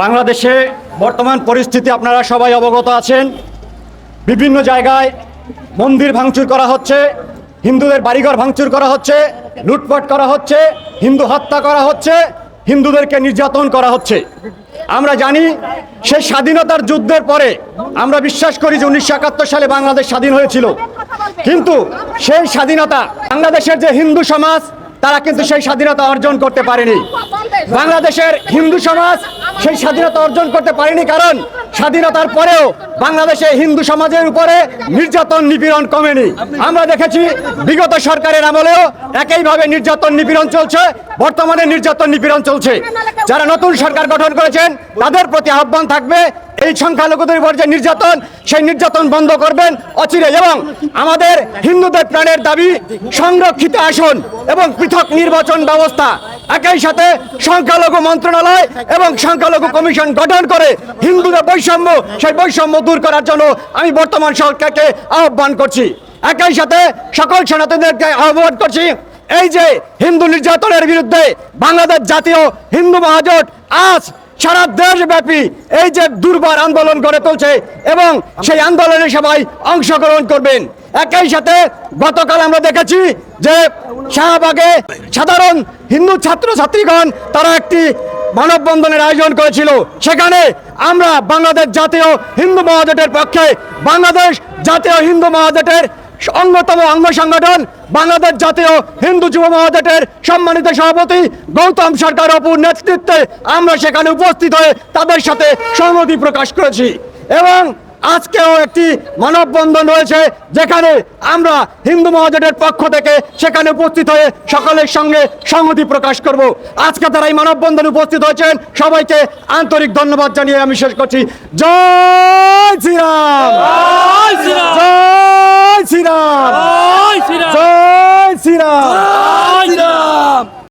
বাংলাদেশে বর্তমান পরিস্থিতি, আপনারা সবাই অবগত আছেন। বিভিন্ন জায়গায় মন্দির ভাঙচুর করা হচ্ছে, হিন্দুদের বাড়িঘর ভাঙচুর করা হচ্ছে, লুটপাট করা হচ্ছে, হিন্দু হত্যা করা হচ্ছে, হিন্দুদেরকে নির্যাতন করা হচ্ছে। আমরা জানি, সেই স্বাধীনতার যুদ্ধের পরে আমরা বিশ্বাস করি যে উনিশশো একাত্তর সালে বাংলাদেশ স্বাধীন হয়েছিল। কিন্তু সেই স্বাধীনতা, বাংলাদেশের যে হিন্দু সমাজ, তারা কিন্তু সেই স্বাধীনতা অর্জন করতে পারেনি। বাংলাদেশের হিন্দু সমাজ সেই স্বাধীনতা অর্জন করতে পারেনি কারণ স্বাধীনতার পরেও বাংলাদেশে হিন্দু সমাজের উপরে নির্যাতন নিপীড়ন কমেনি। আমরা দেখেছি বিগত সরকারের আমলেও একইভাবে নির্যাতন নিপীড়ন চলছে, বর্তমানে নির্যাতন নিপীড়ন চলছে। যারা নতুন সরকার গঠন করেছেন, তাদের প্রতি আহ্বান থাকবে এই সংখ্যালঘুদের উপর যে নির্যাতন, সেই নির্যাতন বন্ধ করবেন অচিরে এবং আমাদের হিন্দুদের প্রাণের দাবি, সংরক্ষিত আসন এবং পৃথক নির্বাচন ব্যবস্থা। একই সাথে সংখ্যালঘু মন্ত্রণালয় এবং সংখ্যালঘু কমিশন গঠন করে হিন্দুদের বৈষম্য, সেই বৈষম্য দূর করার জন্য আমি বর্তমান সরকারকে আহ্বান করছি। একই সাথে সকল সনাতনদেরকে আহ্বান করছি, এই যে হিন্দু নির্যাতনের বিরুদ্ধে বাংলাদেশ জাতীয় হিন্দু মহাজোট আজ সারা দেশব্যাপী এই যে দুর্বার আন্দোলন গড়ে তুলছে এবং সেই আন্দোলনে সবাই অংশগ্রহণ করবেন। একই সাথে গতকাল আমরা দেখেছি যে শাহবাগে সাধারণ হিন্দু ছাত্র ছাত্রীগণ তারা একটি মানববন্ধনের আয়োজন করেছিল। সেখানে আমরা বাংলাদেশ জাতীয় হিন্দু মহাজোটের পক্ষে বাংলাদেশ জাতীয় হিন্দু মহাজোটের অন্যতম অঙ্গ সংগঠন বাংলাদেশ জাতীয় হিন্দু যুব মহাজোটের সম্মানিত সভাপতি গৌতম সরকার অপুর নেতৃত্বে আমরা সেখানে উপস্থিত হয়ে তাদের সাথে সংহতি প্রকাশ করেছি। এবং আজকেও একটি মানববন্ধন রয়েছে যেখানে আমরা হিন্দু মহাজোটের পক্ষ থেকে সেখানে উপস্থিত হয়ে সকলের সঙ্গে সংহতি প্রকাশ করব। আজকে তারা এই মানববন্ধন উপস্থিত হয়েছেন। সবাইকে আন্তরিক ধন্যবাদ জানিয়ে আমি শেষ করছি। জয় শ্রীরাম